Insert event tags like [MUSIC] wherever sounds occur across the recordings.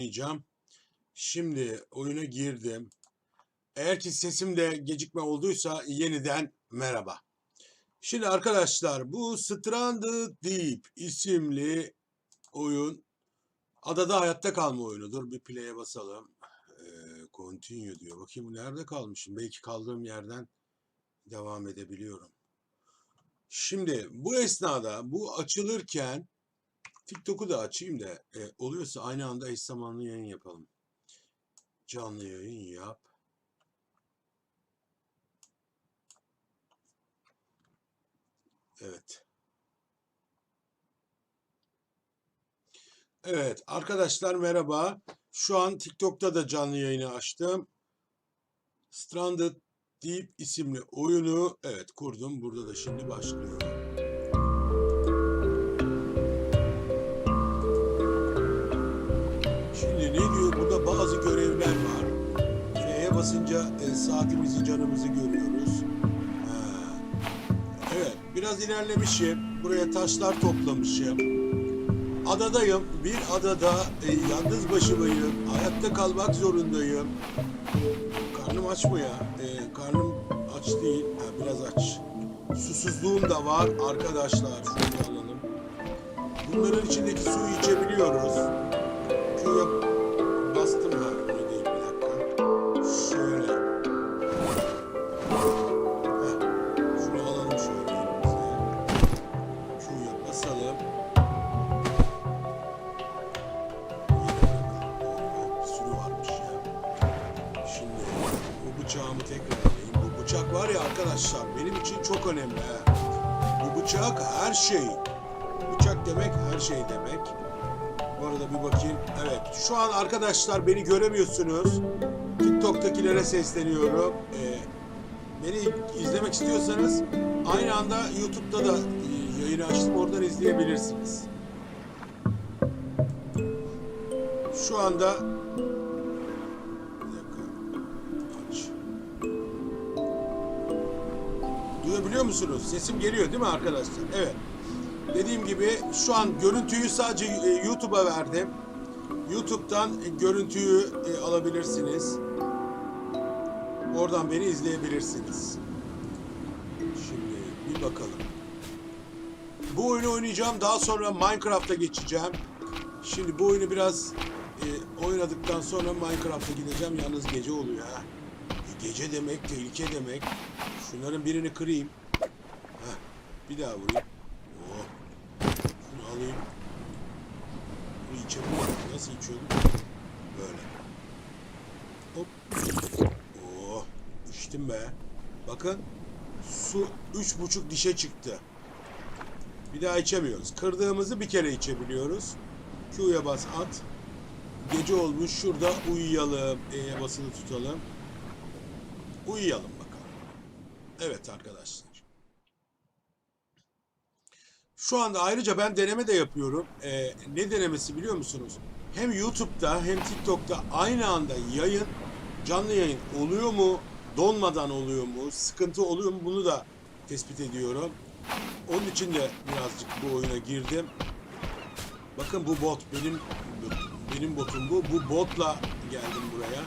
oynayacağım. Şimdi oyuna girdim. Eğer ki sesimde gecikme olduysa yeniden merhaba. Şimdi arkadaşlar bu Stranded Deep isimli oyun adada hayatta kalma oyunudur. Bir play'e basalım. Ee, continue diyor. Bakayım nerede kalmışım? Belki kaldığım yerden devam edebiliyorum. Şimdi bu esnada bu açılırken TikTok'u da açayım da e, oluyorsa aynı anda eş zamanlı yayın yapalım. Canlı yayın yap. Evet. Evet arkadaşlar merhaba. Şu an TikTok'ta da canlı yayını açtım. Stranded Deep isimli oyunu evet kurdum. Burada da şimdi başlıyor. Basınca e, saatimizi, canımızı görüyoruz. Ha. Evet, biraz ilerlemişim. Buraya taşlar toplamışım. Adadayım. Bir adada e, yalnız başımayım. Hayatta kalmak zorundayım. Karnım aç mı ya? E, karnım aç değil. Ha, biraz aç. Susuzluğum da var arkadaşlar. Şunu alalım. Bunların içindeki suyu içebiliyoruz. Q'ya var ya arkadaşlar benim için çok önemli ha. Bu bıçak her şey. Bıçak demek her şey demek. Bu arada bir bakayım. Evet. Şu an arkadaşlar beni göremiyorsunuz. TikTok'takilere sesleniyorum. Ee, beni izlemek istiyorsanız aynı anda YouTube'da da e, yayını açtım. Oradan izleyebilirsiniz. Şu anda Duyabiliyor musunuz? Sesim geliyor değil mi arkadaşlar? Evet. Dediğim gibi şu an görüntüyü sadece e, YouTube'a verdim. YouTube'dan e, görüntüyü e, alabilirsiniz. Oradan beni izleyebilirsiniz. Şimdi bir bakalım. Bu oyunu oynayacağım. Daha sonra Minecraft'a geçeceğim. Şimdi bu oyunu biraz oynadıktan sonra Minecraft'a gideceğim. Yalnız gece oluyor ha. Gece demek tehlike demek. Şunların birini kırayım. Bir daha vurayım. Oh. Şunu alayım. Bunu içebiliyorum. Nasıl içiyordum? Böyle. Hop. Oh. İçtim be. Bakın. Su üç buçuk dişe çıktı. Bir daha içemiyoruz. Kırdığımızı bir kere içebiliyoruz. Q'ya bas at. Gece olmuş. Şurada uyuyalım. E'ye basılı tutalım. Uyuyalım bakalım. Evet arkadaşlar. Şu anda ayrıca ben deneme de yapıyorum. Ee, ne denemesi biliyor musunuz? Hem YouTube'da hem TikTok'ta aynı anda yayın, canlı yayın oluyor mu? Donmadan oluyor mu? Sıkıntı oluyor mu? Bunu da tespit ediyorum. Onun için de birazcık bu oyuna girdim. Bakın bu bot benim benim botum bu. Bu botla geldim buraya.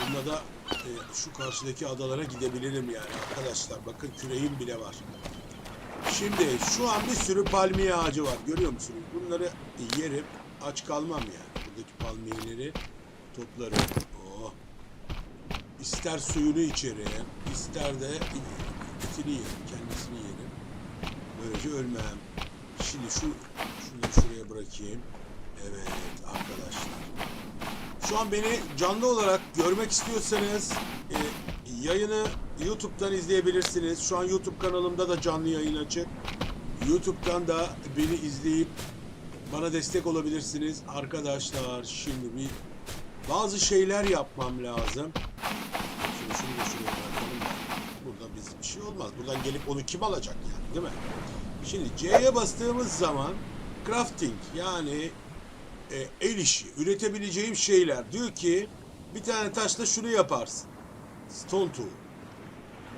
Bununla da e, şu karşıdaki adalara gidebilirim yani arkadaşlar. Bakın küreğim bile var. Şimdi şu an bir sürü palmiye ağacı var. Görüyor musunuz? Bunları yerim. Aç kalmam yani. Buradaki palmiyeleri toplarım. Oh. İster suyunu içerim, ister de itini yerim, kendisini yerim. Böylece ölmem. Şimdi şu şunları şuraya bırakayım. Evet arkadaşlar. Şu an beni canlı olarak görmek istiyorsanız e, yayını YouTube'dan izleyebilirsiniz. Şu an YouTube kanalımda da canlı yayın açık. YouTube'dan da beni izleyip bana destek olabilirsiniz. Arkadaşlar şimdi bir bazı şeyler yapmam lazım. Şimdi şunu da şuraya bırakalım da. Burada biz bir şey olmaz. Buradan gelip onu kim alacak yani değil mi? Şimdi C'ye bastığımız zaman crafting yani e, el işi, üretebileceğim şeyler. Diyor ki bir tane taşla şunu yaparsın. Stone tool.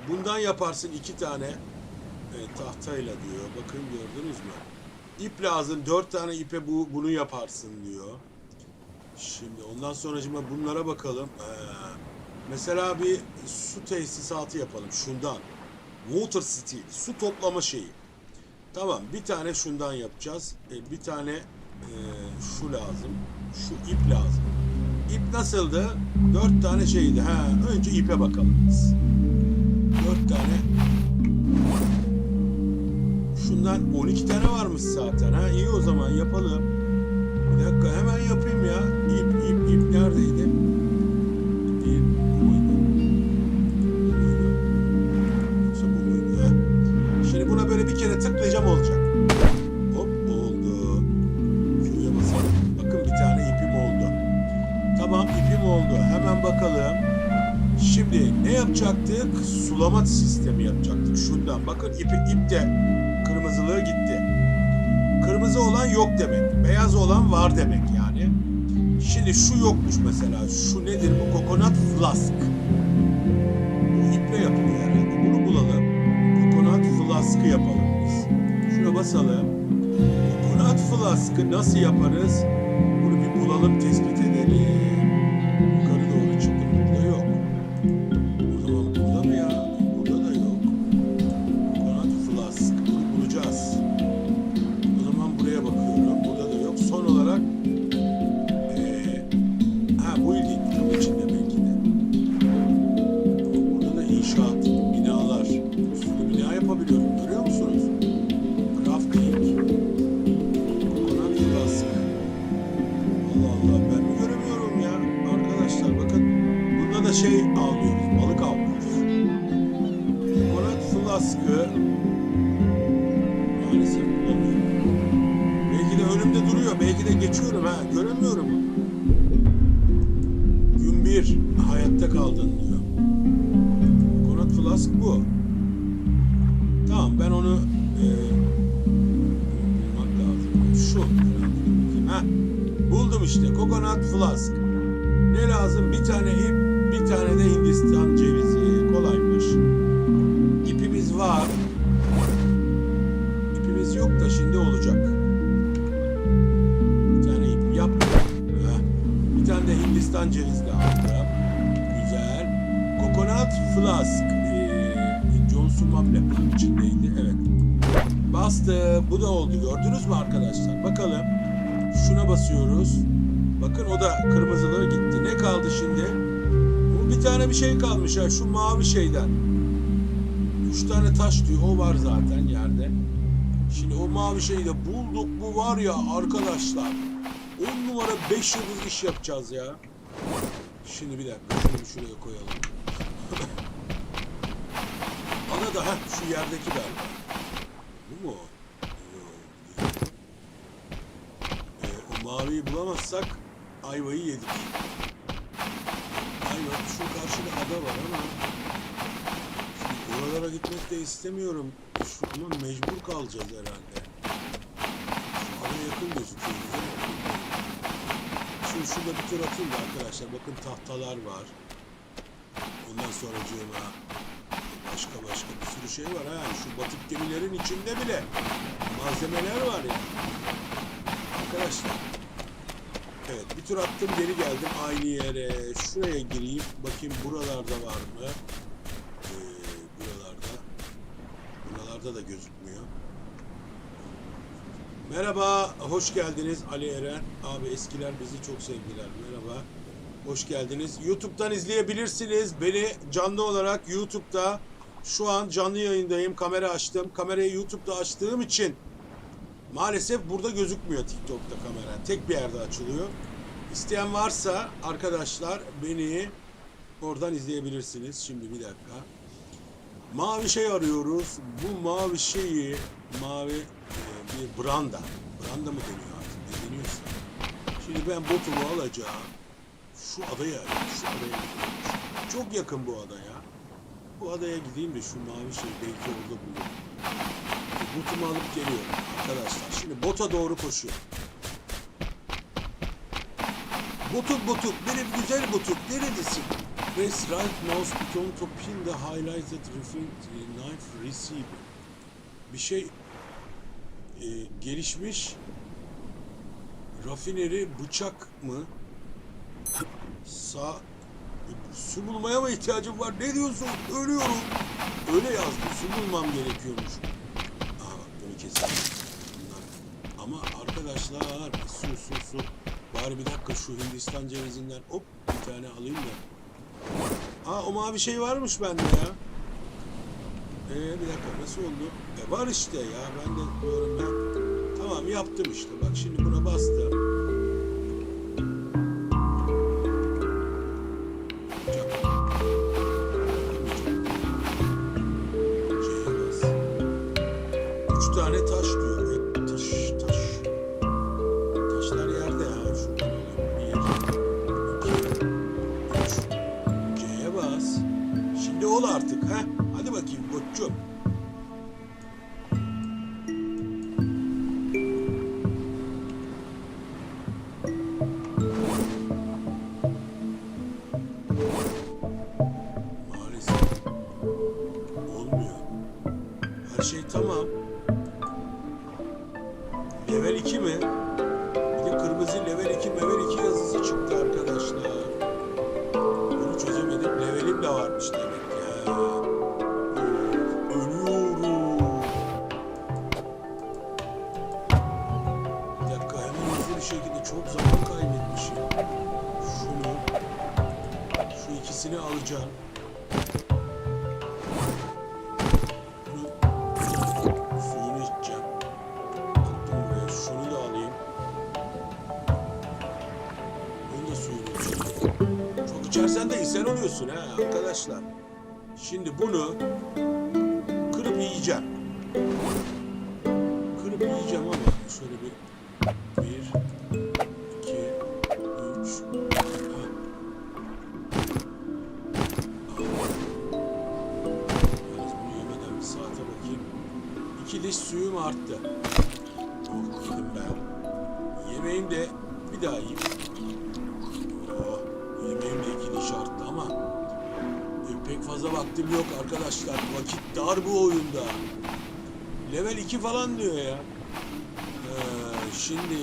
Bundan yaparsın iki tane e, tahtayla diyor. Bakın gördünüz mü? İp lazım. Dört tane ipe bu, bunu yaparsın diyor. Şimdi ondan sonracıma bunlara bakalım. Ee, mesela bir su tesisatı yapalım şundan. Water steel, su toplama şeyi. Tamam, bir tane şundan yapacağız. Ee, bir tane e, şu lazım. Şu ip lazım. İp nasıldı? Dört tane şeydi. Ha, önce ipe bakalım. Tane. Şundan 12 tane varmış zaten. Ha, iyi o zaman yapalım. Bir dakika hemen yapayım ya. İp, ip, ip neredeydi? Bakın ipi, ip de kırmızılığı gitti. Kırmızı olan yok demek. Beyaz olan var demek yani. Şimdi şu yokmuş mesela. Şu nedir bu? Coconut flask. Bu iple yapılıyor herhalde. Bunu bulalım. Coconut flask'ı yapalım biz. Şuna basalım. Coconut flask'ı nasıl yaparız? Bunu bir bulalım, tespit Belki de önümde duruyor. Belki de geçiyorum ha. Göremiyorum. Gün bir hayatta kaldın diyor. Coconut flask bu. Tamam ben onu e. Şu. Ha, buldum işte. Coconut flask. Ne lazım? Bir tane ip, bir tane de Hindistan cevizi. Kolaymış. İpimiz var. İpimiz yok da şimdi olacak. Bir tane ip yap. Bir tane de Hindistan cevizi de aldım. Güzel. Coconut flask. Ee, Johnson Mable içindeydi. Evet. Bastı. Bu da oldu. Gördünüz mü arkadaşlar? Bakalım. Şuna basıyoruz. Bakın o da kırmızılığı gitti. Ne kaldı şimdi? Bir tane bir şey kalmış ha. Şu mavi şeyden. Üç tane taş diyor. O var zaten yerde. Şimdi o mavi şeyi de bulduk. Bu var ya arkadaşlar. 10 numara 5 yıldız iş yapacağız ya. Şimdi bir dakika. Şunu şuraya koyalım. [LAUGHS] Ana da heh, şu yerdeki galiba. Bu mu? Ee, o maviyi bulamazsak ayvayı yedik. Ayva şu karşıda ada var ama oralara gitmek de istemiyorum. Ama mecbur kalacağız herhalde. Ada yakın gözüküyor. Şimdi şurada bir tur atayım da arkadaşlar. Bakın tahtalar var. Ondan sonra başka başka bir sürü şey var ha. Şu batık gemilerin içinde bile malzemeler var ya. Arkadaşlar. Evet bir tur attım geri geldim aynı yere. Şuraya gireyim. Bakayım buralarda var mı? Buralarda da gözükmüyor. Merhaba, hoş geldiniz Ali Eren. Abi eskiler bizi çok sevdiler. Merhaba, hoş geldiniz. YouTube'dan izleyebilirsiniz. Beni canlı olarak YouTube'da şu an canlı yayındayım. Kamera açtım. Kamerayı YouTube'da açtığım için maalesef burada gözükmüyor TikTok'ta kamera. Tek bir yerde açılıyor. İsteyen varsa arkadaşlar beni oradan izleyebilirsiniz. Şimdi bir dakika. Mavi şey arıyoruz. Bu mavi şeyi mavi e, bir branda. Branda mı deniyor artık? Ne deniyorsa. Şimdi ben botumu alacağım. Şu adaya. Şu adaya gidiyorum. Çok yakın bu adaya. Bu adaya gideyim de şu mavi şey belki orada bulurum. Botumu alıp geliyorum arkadaşlar. Şimdi bota doğru koşuyorum. Botuk botuk benim güzel botuk neredesin? Press right mouse button to pin the highlighted knife receiver. Bir şey e, gelişmiş rafineri bıçak mı? sağ su bulmaya mı ihtiyacım var? Ne diyorsun? Ölüyorum. Öyle yazdı. Su bulmam gerekiyormuş. Aa bak bunu. Bunlar. Ama arkadaşlar su su su. Bari bir dakika şu Hindistan cevizinden hop bir tane alayım da. Aa o mavi şey varmış bende ya. Ee bir dakika nasıl oldu? E var işte ya ben de diyorum ben. Tamam yaptım işte bak şimdi buna bastım. Bas. Üç tane taş diyor. Olmuyor. Her şey tamam. Level 2 mi? Bir de kırmızı level 2, level 2 yazısı çıktı arkadaşlar. Bunu çözemedim. Levelim de varmış demek ki. İkisini alacağım. Bunu suyunu içeceğim. Şunu da alayım. Bunu da suyunu içeceğim. Çok de ishal oluyorsun ha arkadaşlar. Şimdi bunu kırıp yiyeceğim. Kırıp yiyeceğim ama şöyle bir, arttı. Oh ben. Yemeğim de bir daha yiyeyim. Oh, yemeğim de iki diş arttı ama e, pek fazla vaktim yok arkadaşlar. Vakit dar bu oyunda. Level 2 falan diyor ya. Ee, şimdi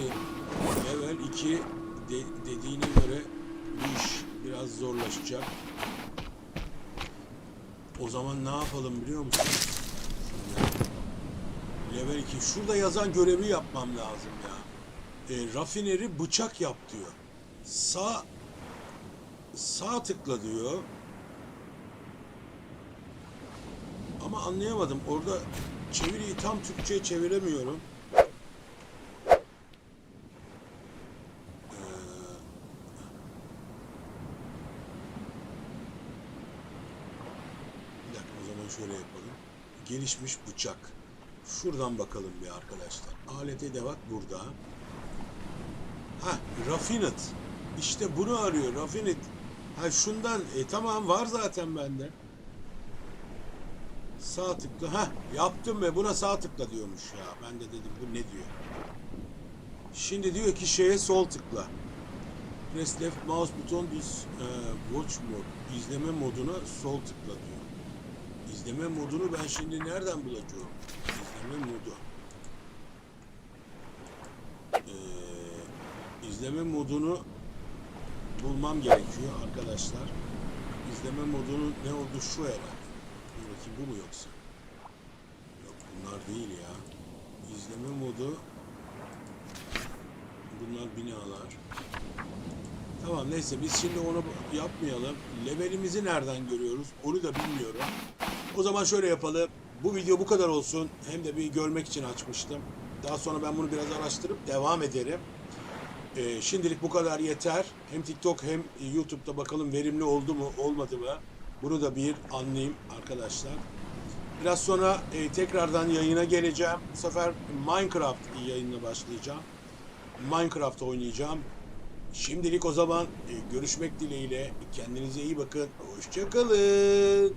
level 2 de- dediğine göre bu iş biraz zorlaşacak. O zaman ne yapalım biliyor musun? Level 2. Şurada yazan görevi yapmam lazım ya. E, rafineri bıçak yap diyor. Sağ sağ tıkla diyor. Ama anlayamadım. Orada çeviriyi tam Türkçe'ye çeviremiyorum. Bir dakika o zaman şöyle yapalım. Gelişmiş bıçak. Şuradan bakalım bir arkadaşlar. Alet edevat burada. Ha, Raffinate. İşte bunu arıyor Raffinate. Ha şundan e tamam var zaten bende. Sağ tıkla. Ha yaptım ve buna sağ tıkla diyormuş ya. Ben de dedim bu ne diyor. Şimdi diyor ki şeye sol tıkla. Press left mouse button this e, watch mode. İzleme moduna sol tıkla diyor. İzleme modunu ben şimdi nereden bulacağım? İzleme modu. Ee, izleme modunu bulmam gerekiyor arkadaşlar. İzleme modunu ne oldu şu herhalde. Dur bakayım bu mu yoksa? Yok bunlar değil ya. İzleme modu bunlar binalar. Tamam neyse biz şimdi onu yapmayalım. Levelimizi nereden görüyoruz onu da bilmiyorum. O zaman şöyle yapalım. Bu video bu kadar olsun. Hem de bir görmek için açmıştım. Daha sonra ben bunu biraz araştırıp devam ederim. Ee, şimdilik bu kadar yeter. Hem TikTok hem YouTube'da bakalım verimli oldu mu olmadı mı? Bunu da bir anlayayım arkadaşlar. Biraz sonra e, tekrardan yayına geleceğim. Bu sefer Minecraft yayınına başlayacağım. Minecraft oynayacağım. Şimdilik o zaman e, görüşmek dileğiyle. Kendinize iyi bakın. Hoşçakalın.